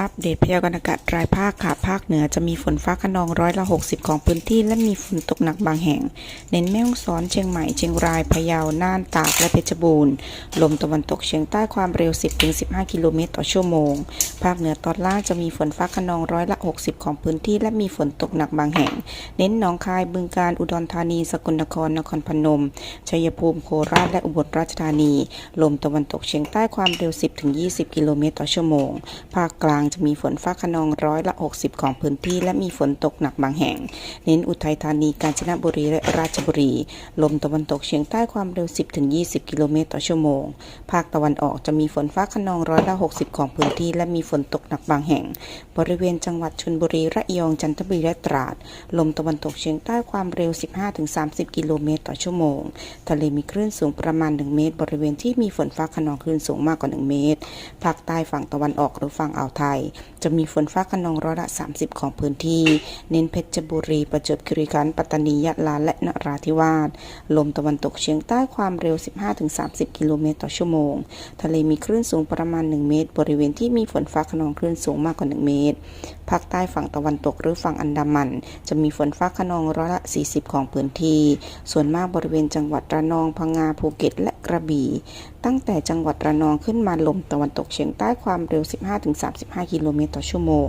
อัปเดตพยากรณ์อากาศรายภาคค่ะ ภาคเหนือจะมีฝนฟ้าขนองร้อยละ 60 ของพื้นที่ และมีฝนตกหนักบางแห่ง เน้นแม่ฮ่องสอนเชียงใหม่เชียงรายพะเยาน่านตากและเพชรบูรณ์ ลมตะวันตกเฉียงใต้ความเร็ว 10-15 กิโลเมตรต่อชั่วโมง ภาคเหนือตอนล่างจะมีฝนฟ้าขนองร้อยละ 60 ของพื้นที่ และมีฝนตกหนักบางแห่ง เน้นหนองคายบึงกาฬอุดรธานี สกลนครนครพนมชัยภูมิโคราชและอุบลราชธานี ลมตะวันตกเฉียงใต้ความเร็ว 10-20 กิโลเมตรต่อชั่วโมง ภาคกลางจะมีฝนฟ้าขนองร้อยละ 60 ของพื้นที่ และมีฝนตกหนักบางแห่ง เน้นอุทัยธานี กาญจนบุรี และราชบุรี ลมตะวันตกเฉียงใต้ความเร็ว 10-20 กิโลเมตรต่อชั่วโมง ภาคตะวันออกจะมีฝนฟ้าขนองร้อยละ 60 ของพื้นที่ และมีฝนตกหนักบางแห่ง บริเวณจังหวัดชลบุรี ระยอง จันทบุรี และตราด ลมตะวันตกเฉียงใต้ความเร็ว 15-30 กิโลเมตรต่อชั่วโมง ทะเลมีคลื่นสูงประมาณ 1 เมตร บริเวณที่มีฝนฟ้าขนองคลื่นสูงมากกว่า 1 เมตร ภาคใต้ฝั่งตะวันออกหรือฝั่งอ่าวไทยจะมีฝนฟ้าขนองร้อยละ 30 ของพื้นที่ เน้นเพชรบุรี ประจวบคีรีขันธ์ ปัตตานี ยะลา และนราธิวาส ลมตะวันตกเฉียงใต้ความเร็ว 15-30 กิโลเมตรต่อชั่วโมง ทะเลมีคลื่นสูงประมาณ 1 เมตร บริเวณที่มีฝนฟ้าขนองคลื่นสูงมากกว่า 1 เมตร ภาคใต้ฝั่งตะวันตกหรือฝั่งอันดามัน จะมีฝนฟ้าขนองร้อยละ 40 ของพื้นที่ ส่วนมากบริเวณจังหวัดระนอง พังงา ภูเก็ต และกระบี่ ตั้งแต่จังหวัดระนองขึ้นมาลมตะวันตกเฉียงใต้ความเร็ว 15-35 กิโลเมตรต่อชั่วโมง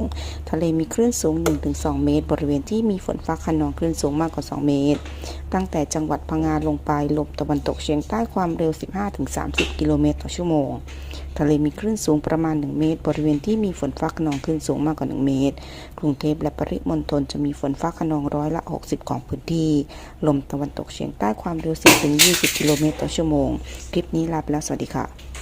ทะเลมีคลื่นสูง 1-2 เมตร บริเวณที่มีฝนฟ้าขนองคลื่นสูงมากกว่า 2 เมตร ตั้งแต่จังหวัดพังงาลงไปลมตะวันตกเฉียงใต้ความเร็ว 15-30 กิโลเมตรต่อชั่วโมง ทะเลมีคลื่นสูงประมาณ 1 เมตร บริเวณที่มีฝนฟ้าขนองคลื่นสูงมากกว่า 1 เมตร กรุงเทพและปริมณฑลจะมีฝนฟ้าขนองร้อยละ 60 ของพื้นที่ ลมตะวันตกเฉียงใต้ความเร็ว 10-20 กิโลเมตรต่อชั่วโมง คลิปนี้ลาไปแล้ว สวัสดีค่ะ